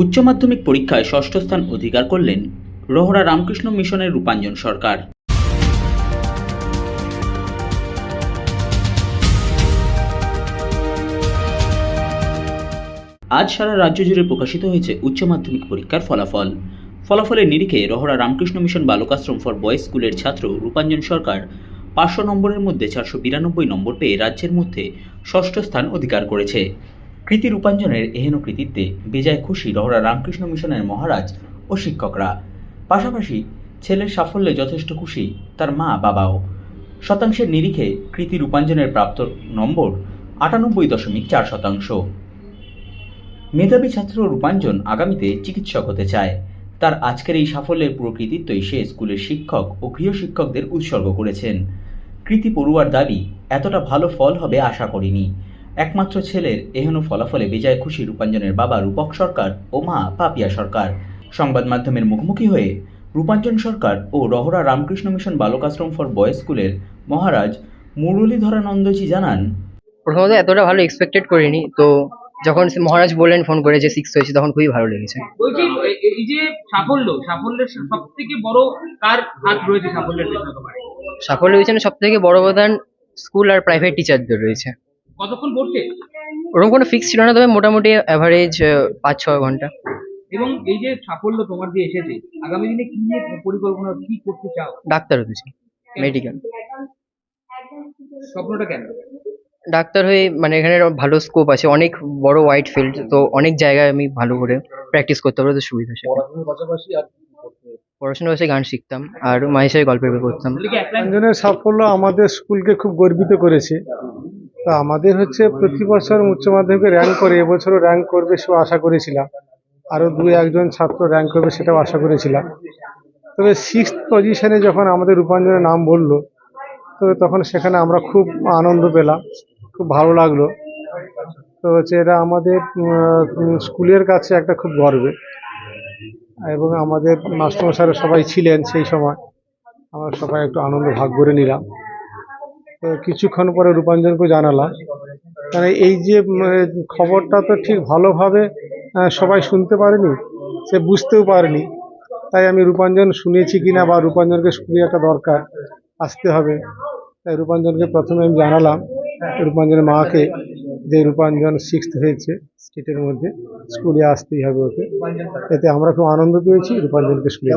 উচ্চ মাধ্যমিক পরীক্ষায় ষষ্ঠ স্থান অধিকার করলেন রোহরা রামকৃষ্ণ মিশনের রূপাঞ্জন সরকার। আজ সারা রাজ্য জুড়ে প্রকাশিত হয়েছে উচ্চ মাধ্যমিক পরীক্ষার ফলাফল। ফলাফলের নিরিখে Rahara Ramakrishna Mission Balakashram for boys স্কুলের ছাত্র রূপাঞ্জন সরকার পাঁচশো নম্বরের মধ্যে চারশো বিরানব্বই নম্বর পেয়ে রাজ্যের মধ্যে ষষ্ঠ স্থান অধিকার করেছে। কৃতি রূপাঞ্জনের এহেন কৃতিত্বে বেজায় খুশি রহরা রামকৃষ্ণ মিশনের মহারাজ ও শিক্ষকরা। পাশাপাশি ছেলের সাফল্যে যথেষ্ট খুশি তার মা বাবাও। শতাংশের নিরিখে কৃতি রূপাঞ্জনের প্রাপ্ত নম্বর আটানব্বই দশমিক চার শতাংশ। মেধাবী ছাত্র রূপাঞ্জন আগামীতে চিকিৎসক হতে চায়। তার আজকের এই সাফল্যের পুরো কৃতিত্বই সে স্কুলের শিক্ষক ও গৃহশিক্ষকদের উৎসর্গ করেছেন। কৃতি পড়ুয়ার দাবি, এতটা ভালো ফল হবে আশা করিনি। একমাত্র ছেলের এহেন ফলাফলে বিজয় খুশি রূপাঞ্জনের বাবা রূপক সরকার ও মা পাপিয়া সরকার। সংবাদ মাধ্যমের মুখোমুখি হয়ে রূপাঞ্জন সরকার ও Rahara Ramakrishna Mission Balak Ashram for boys স্কুলের মহারাজ মুরলীধরানন্দজি জানান প্রথমত এতটা ভালো এক্সপেক্টেড করিনি তো যখন মহারাজ বললেন ফোন করে যে সিক্স হয়েছে তখন খুবই ভালো লেগেছে। এই যে সাফল্য সাফল্যের সব থেকে বড় কার হাত রয়েছে সাফল্যের সাফল্য পেছনে সব থেকে বড় অবদান স্কুল আর প্রাইভেট টিচারদের রয়েছে। কতক্ষণ পড়ছে? ওরকম কোনো ফিক্স ছিল না তবে মোটামুটি অ্যাভারেজ পাঁচ ছ ঘণ্টা। এবং এই যে সাফল্য তোমার যে এসেছে আগামী দিনে কি নিয়ে পরিকল্পনা কি করতে চাও? ডাক্তার হতে চাই মেডিকেল স্বপ্নটা কেন? ডাক্তার হয়ে মানে এখানে ভালো স্কোপ আছে অনেক বড় ওয়াইড ফিল্ড তো অনেক জায়গায় আমি ভালো করে প্র্যাকটিস করতে পারব তো সুবিধা সেটা পড়াশোনার পাশে গান শিখতাম আর মাঝে সাথে গল্পের বই রঞ্জনের সাফল্য আমাদের স্কুলকে খুব গর্বিত করেছে। তো আমাদের হচ্ছে প্রতি বছর উচ্চ মাধ্যমিকে র্যাঙ্ক করে, এবছরও র্যাঙ্ক করবে সেও আশা করেছিলাম। আরও দু একজন ছাত্র র্যাঙ্ক করবে সেটাও আশা করেছিলাম। তবে সিক্স পজিশনে যখন আমাদের রূপাঞ্জনের নাম বলল তবে তখন সেখানে আমরা খুব আনন্দ পেলাম, খুব ভালো লাগল। তো হচ্ছে এটা আমাদের স্কুলের কাছে একটা খুব গর্বের। এবং আমাদের মাস্টারমশাইরা সবাই ছিলেন সেই সময়। আমরা সবাই একটু আনন্দ ভাগ করে নিলাম। তো কিছুক্ষণ পরে রূপাঞ্জনকে জানালাম। মানে এই যে খবরটা তো ঠিক ভালোভাবে সবাই শুনতে পারেনি সে বুঝতেও পারেনি। তাই আমি রূপাঞ্জন শুনেছি কিনা বা রূপাঞ্জনকে স্কুলে একটা দরকার আসতে হবে। তাই রূপাঞ্জনকে প্রথমে আমি জানালাম রূপাঞ্জনের মাকে যে রূপাঞ্জন সিক্সথ হয়েছে স্টেটের মধ্যে স্কুলে আসতেই হবে ওকে। এতে আমরা খুব আনন্দ পেয়েছি রূপাঞ্জনকে স্কুলে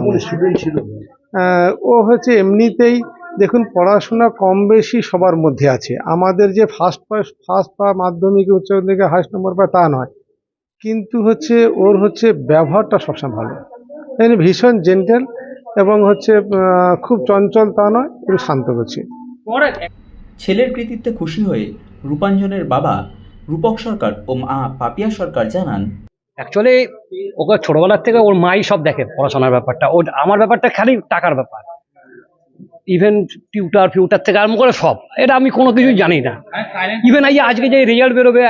ও হচ্ছে এমনিতেই দেখুন পড়াশোনা কম বেশি সবার মধ্যে আছে। আমাদের যে ফার্স্ট পাস ফার্স্ট বা মাধ্যমিক উচ্চ মাধ্যমিকে হাইস্ট নম্বর পায় তা নয়। কিন্তু হচ্ছে ওর হচ্ছে ব্যবহারটা সবসময় ভালো। তাই ভীষণ জেন্টেল এবং হচ্ছে খুব চঞ্চল তা নয় একটু শান্ত করছে ছেলের কৃতিত্বে খুশি হয়ে রূপাঞ্জনের বাবা রূপক সরকার ও মা পাপিয়া সরকার জানান অ্যাকচুয়ালি ওকে ছোটবেলার থেকে ওর মাই সব দেখে পড়াশোনার ব্যাপারটা। ওর আমার ব্যাপারটা খালি টাকার ব্যাপার। ইভেন টিউটার ফিউটার থেকে আরম্ভ করে সব। এটা আমি কোনো কিছুই জানি না। ইভেন এই আজকে যে রেজাল্ট বেরোবে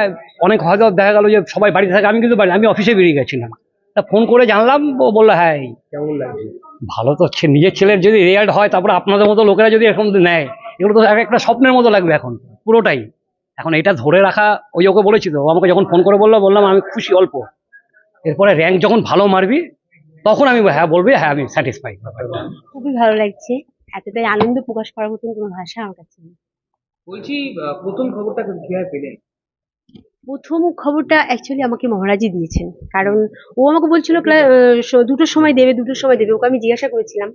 অনেক হয়তো দেখা গেল যে সবাই বাড়িতে থাকে আমি কিন্তু বাড়ি আমি অফিসে বেরিয়ে গেছিলাম। তা ফোন করে জানলাম ও বলল হ্যাঁ এই। কেমন লাগছে ভালো তো ছে- নিজের ছেলের যদি রেজাল্ট হয় তারপরে আপনাদের মতো লোকেরা যদি এরকম নেয় এগুলো তো এক একটা স্বপ্নের মতো লাগবে এখন পুরোটাই। এখন এটা ধরে রাখা ওই ওকে বলেছি তো আমাকে যখন ফোন করে বলল বললাম আমি খুশি অল্প। এরপরে র্যাঙ্ক যখন ভালো মারবি তখন আমি হ্যাঁ বলবি হ্যাঁ আমি স্যাটিসফাই খুবই ভালো লাগছে। এতটাই আনন্দ প্রকাশ করার মতন কোনো ভাষা আমার কাছে নেই। বলছি প্রথম খবরটা কীভাবে পেলেন? প্রথম খবরটা অ্যাকচুয়ালি আমাকে মহারাজি দিয়েছেন। কারণ ও আমাকে বলছিল দুটোর সময় দেবে দুটোর সময় দেবে। ওকে আমি জিজ্ঞাসা করেছিলাম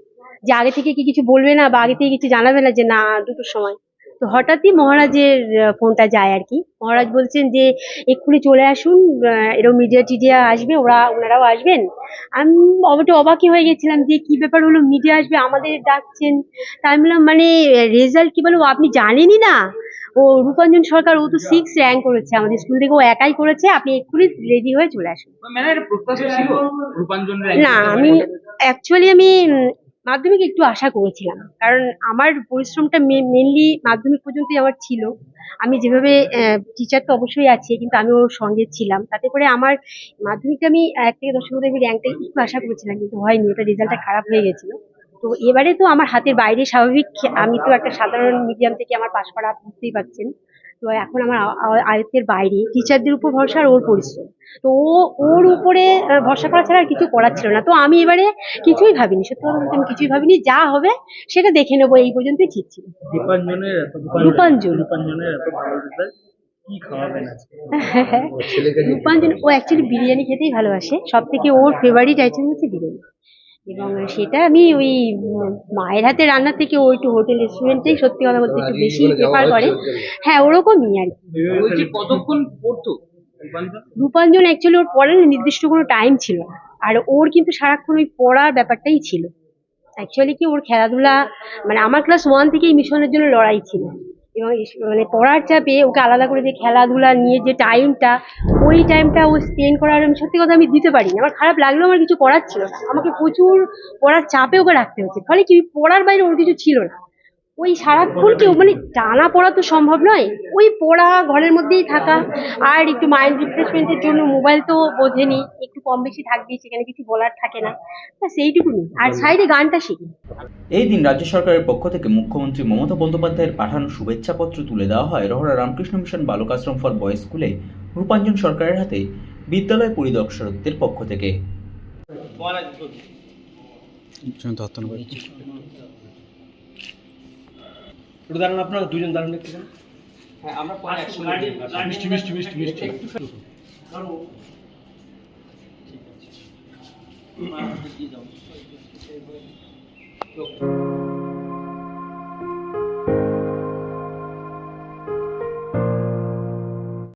যে আগে থেকে কি কিছু বলবে না বা আগে থেকে কিছু জানাবে না যে না দুটোর সময়। তো হঠাৎই মহারাজের ফোনটা যায় আর কি। মহারাজ বলছেন যে এক্ষুনি চলে আসুন এরকম মিডিয়া টিডিয়া আসবে ওরা ওনারাও আসবেন। আমি অবশ্য অবাকই হয়ে গেছিলাম যে কি ব্যাপার হলো মিডিয়া আসবে আমাদের ডাকছেন। তা আমি বললাম মানে রেজাল্ট কি বলব আপনি জানেনই না। ও রূপাঞ্জন সরকার ও তো সিক্স র্যাঙ্ক করেছে আমাদের স্কুল থেকে ও একাই করেছে আপনি এক্ষুনি রেডি হয়ে চলে আসুন। মানে একটা প্রত্যাশা ছিল? রূপাঞ্জনের না আমি অ্যাকচুয়ালি আমি মাধ্যমিক একটু আশা করেছিলাম। কারণ আমার পরিশ্রমটা মেনলি মাধ্যমিক পর্যন্তই আমার ছিল। আমি যেভাবে টিচার তো অবশ্যই আছে, কিন্তু আমি ওর সঙ্গে ছিলাম। তাতে করে আমার মাধ্যমিকটা আমি এক থেকে দশের মধ্যে আমি র্যাঙ্কটা একটু আশা করেছিলাম, কিন্তু হয়নি। ওটা রেজাল্টটা খারাপ হয়ে গেছিল। তো এবারে তো আমার হাতের বাইরে স্বাভাবিক, আমি তো একটা সাধারণ মিডিয়াম থেকে আমার পাশ করা বুঝতেই পারছেন। তো এখন আমার আয়ত্তের বাইরে টিচারদের উপর ভরসা আর ওর পরিশ্রম। তো ও ওর উপরে ভরসা করা ছাড়া আর কিছু করার ছিল না। তো আমি এবারে কিছুই ভাবিনি সত্যি কথা বলতে আমি কিছুই ভাবিনি। যা হবে সেটা দেখে নেব এই পর্যন্তই ঠিক ছিল। রূপাঞ্জন রূপাঞ্জন ও অ্যাকচুয়ালি বিরিয়ানি খেতেই ভালোবাসে। সব থেকে ওর ফেভারিট আইটেম হচ্ছে বিরিয়ানি। এবং সেটা আমি ওই মায়ের হাতে রান্নার থেকে ওই একটু হোটেল রেস্টুরেন্টেই সত্যি কথা বলতে একটু বেশি প্রেফার করে। হ্যাঁ ওরকমই আর কি। কতক্ষণ পড়তো? রূপাঞ্জন অ্যাকচুয়ালি ওর পড়ার নির্দিষ্ট কোনো টাইম ছিল না। আর ওর কিন্তু সারাক্ষণ ওই পড়ার ব্যাপারটাই ছিল। অ্যাকচুয়ালি কি ওর খেলাধুলা মানে আমার ক্লাস ওয়ান থেকেই মিশনের জন্য লড়াই ছিল। এবং মানে পড়ার চাপে ওকে আলাদা করে যে খেলাধুলা নিয়ে যে টাইমটা ওই টাইমটা ও স্পেন্ড করার আমি সত্যি কথা আমি দিতে পারিনি। আমার খারাপ লাগলেও আমার কিছু করার ছিল না। আমাকে প্রচুর পড়ার চাপে ওকে রাখতে হচ্ছে। ফলে কি পড়ার বাইরে ওর কিছু ছিল না। ওই সারাক্ষণ কেউ মানে টানা পড়া তো সম্ভব নয়। ওই পড়া ঘরের মধ্যেই থাকা। আর একটু মাইন্ড রিফ্রেশমেন্টের জন্য মোবাইল তো বোঝেনি। একটু কম বেশি থাকবেই সেখানে কিছু বলার থাকে না। সেইটুকুনি আর সাইডে গানটা শিখি। এই দিন রাজ্য সরকারের পক্ষ থেকে মুখ্যমন্ত্রী মমতা বন্দ্যোপাধ্যায়ের পাঠানো শুভেচ্ছাপত্র তুলে দেওয়া হয় Rahara Ramakrishna Mission Balak Ashram for boys স্কুলে রূপাঞ্জন সরকারের হাতে বিদ্যালয় পরিদর্শকদের পক্ষ থেকে। একটু দাঁড়ান আপনারা দুজন দাঁড়ান একটু মিষ্টি মিষ্টি মিষ্টি মিষ্টি। মিষ্টি